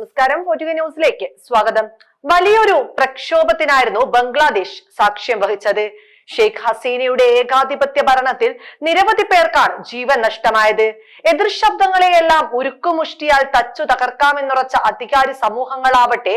നമസ്കാരം. പൊറ്റുക ന്യൂസിലേക്ക് സ്വാഗതം. വലിയൊരു പ്രക്ഷോഭത്തിനായിരുന്നു ബംഗ്ലാദേശ് സാക്ഷ്യം വഹിച്ചത്. ഷെയ്ഖ് ഹസീനയുടെ ഏകാധിപത്യ ഭരണത്തിൽ നിരവധി പേർക്കാണ് ജീവൻ നഷ്ടമായത്. എതിർശബ്ദങ്ങളെയെല്ലാം ഉരുക്കുമുഷ്ടിയാൽ തച്ചു തകർക്കാമെന്നുറച്ച അധികാരി സമൂഹങ്ങളാവട്ടെ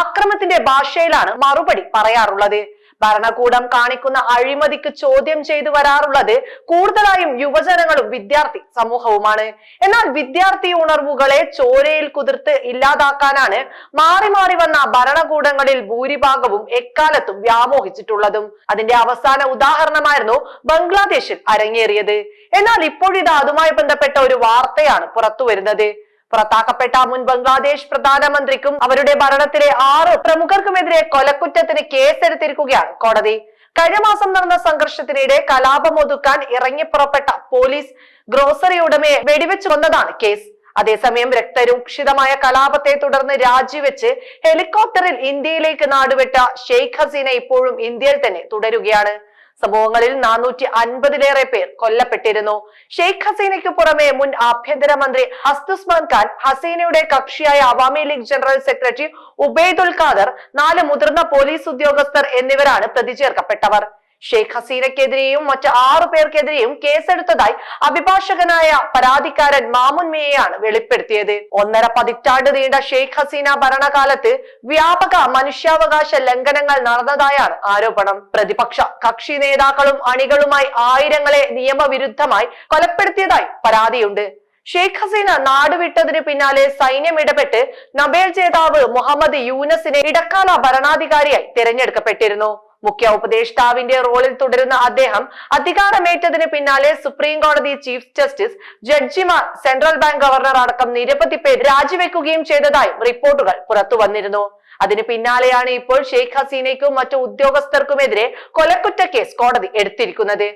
ആക്രമത്തിന്റെ ഭാഷയിലാണ് മറുപടി പറയാറുള്ളത്. ഭരണകൂടം കാണിക്കുന്ന അഴിമതിക്ക് ചോദ്യം ചെയ്തു വരാറുള്ളത് കൂടുതലായും യുവജനങ്ങളും വിദ്യാർത്ഥി സമൂഹവുമാണ്. എന്നാൽ വിദ്യാർത്ഥി ഉണർവുകളെ ചോരയിൽ കുതിർത്ത് ഇല്ലാതാക്കാനാണ് മാറി മാറി വന്ന ഭരണകൂടങ്ങളിൽ ഭൂരിഭാഗവും എക്കാലത്തും വ്യാമോഹിച്ചിട്ടുള്ളതും. അതിന്റെ അവസാന ഉദാഹരണമായിരുന്നു ബംഗ്ലാദേശിൽ അരങ്ങേറിയത്. എന്നാൽ ഇപ്പോഴിത് അതുമായി ബന്ധപ്പെട്ട ഒരു വാർത്തയാണ് പുറത്തു വരുന്നത് പുറത്താക്കപ്പെട്ട മുൻ ബംഗ്ലാദേശ് പ്രധാനമന്ത്രിക്കും അവരുടെ ഭരണത്തിലെ ആറ് പ്രമുഖർക്കുമെതിരെ കൊലക്കുറ്റത്തിന് കേസെടുത്തിരിക്കുകയാണ് കോടതി. കഴിഞ്ഞ മാസം നടന്ന സംഘർഷത്തിനിടെ കലാപം ഒതുക്കാൻ ഇറങ്ങിപ്പുറപ്പെട്ട പോലീസ് ഗ്രോസറി ഉടമയെ വെടിവെച്ചു കൊന്നതാണ് കേസ്. അതേസമയം രക്തരൂക്ഷിതമായ കലാപത്തെ തുടർന്ന് രാജിവെച്ച് ഹെലികോപ്റ്ററിൽ ഇന്ത്യയിലേക്ക് നാടുവിട്ട ഷെയ്ഖ് ഹസീന ഇപ്പോഴും ഇന്ത്യയിൽ തന്നെ തുടരുകയാണ്. സംഭവങ്ങളിൽ നാനൂറ്റി അൻപതിലേറെ പേർ കൊല്ലപ്പെട്ടിരുന്നു. ഷെയ്ഖ് ഹസീനയ്ക്ക് പുറമെ മുൻ ആഭ്യന്തരമന്ത്രി അസ്തുസ്മാൻ ഖാൻ ഹസീനയുടെ കക്ഷിയായ Awami League general secretary Obaidul Quader നാല് മുതിർന്ന പോലീസ് ഉദ്യോഗസ്ഥർ എന്നിവരാണ് പ്രതി ചേർക്കപ്പെട്ടവർ. ഷെയ്ഖ് ഹസീനക്കെതിരെയും മറ്റ് ആറു പേർക്കെതിരെയും കേസെടുത്തതായി അഭിഭാഷകനായ പരാതിക്കാരൻ മാമുൻ മേയെയാണ് വെളിപ്പെടുത്തിയത്. ഒന്നര പതിറ്റാണ്ട് നീണ്ട ഷെയ്ഖ് ഹസീന ഭരണകാലത്ത് വ്യാപക മനുഷ്യാവകാശ ലംഘനങ്ങൾ നടന്നതായാണ് ആരോപണം. പ്രതിപക്ഷ കക്ഷി നേതാക്കളും അണികളുമായി ആയിരങ്ങളെ നിയമവിരുദ്ധമായി കൊലപ്പെടുത്തിയതായി പരാതിയുണ്ട്. ഷെയ്ഖ് ഹസീന നാടുവിട്ടതിന് പിന്നാലെ സൈന്യം ഇടപെട്ട് നബേൽ ജേതാവ് മുഹമ്മദ് യൂനസിനെ ഇടക്കാല ഭരണാധികാരിയായി തിരഞ്ഞെടുക്കപ്പെട്ടിരുന്നു. മുഖ്യ ഉപദേഷ്ടാവിന്റെ റോളിൽ തുടരുന്ന അദ്ദേഹം അധികാരമേറ്റതിന് പിന്നാലെ സുപ്രീം കോടതി ചീഫ് ജസ്റ്റിസ് ജഡ്ജിമാർ സെൻട്രൽ ബാങ്ക് ഗവർണർ അടക്കം നിരവധി പേർ രാജിവെക്കുകയും ചെയ്തതായും റിപ്പോർട്ടുകൾ പുറത്തു വന്നിരുന്നു. അതിന് പിന്നാലെയാണ് ഇപ്പോൾ ഷെയ്ഖ് ഹസീനയ്ക്കും മറ്റു ഉദ്യോഗസ്ഥർക്കുമെതിരെ കൊലക്കുറ്റ കേസ് കോടതി എടുത്തിരിക്കുന്നത്.